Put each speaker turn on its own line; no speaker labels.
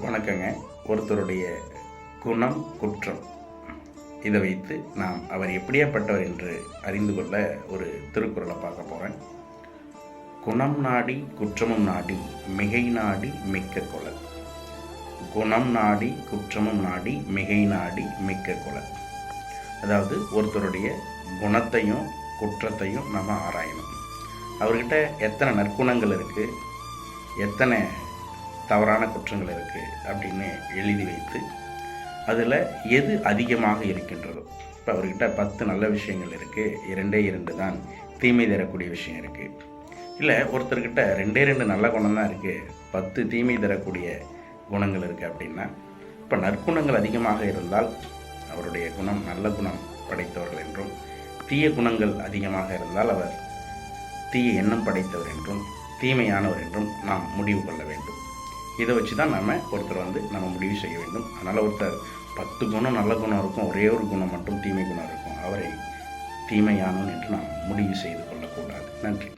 வணக்கங்க. ஒருத்தருடைய குணம் குற்றம். இதை வைத்து நாம் அவர் எப்படியாப்பட்டவர் என்று அறிந்து கொள்ள ஒரு திருக்குறளை பார்க்க போகிறேன் குணம் நாடி குற்றமும் நாடி மிகை நாடி மிக்க குலல் குணம் நாடி குற்றமும் நாடி மிகை நாடி மிக்க குலல் அதாவது ஒருத்தருடைய குணத்தையும் குற்றத்தையும் நம்ம ஆராயணும். அவர்கிட்ட எத்தனை நற்குணங்கள் இருக்குது எத்தனை தவறான குற்றங்கள் இருக்குது அப்படின்னு எழுதி வைத்து அதில் எது அதிகமாக இருக்கின்றதோ இப்போ அவர்கிட்ட பத்து நல்ல விஷயங்கள் இருக்குது இரண்டே இரண்டு தான் தீமை தரக்கூடிய விஷயம் இருக்குது இல்லை ஒருத்தர்கிட்ட ரெண்டே ரெண்டு நல்ல குணம் தான் இருக்குது பத்து தீமை தரக்கூடிய குணங்கள் இருக்குது அப்படின்னா இப்போ நற்குணங்கள் அதிகமாக இருந்தால் அவருடைய குணம் நல்ல குணம் படைத்தவர்கள் என்றும் தீய குணங்கள் அதிகமாக இருந்தால் அவர் தீய எண்ணம் படைத்தவர் என்றும் தீமையானவர் என்றும் நாம் முடிவு கொள்ள வேண்டும். இதை வச்சு தான் நம்ம ஒருத்தர் வந்து நம்ம முடிவு செய்ய வேண்டும். அதனால் ஒருத்தர் பத்து குணம் நல்ல குணம் இருக்கும் ஒரே ஒரு குணம் மட்டும் தீமை குணம் இருக்கும். அவரை தீமையானவன் என்று நாம் முடிவு செய்து கொள்ளக்கூடாது. நன்றி.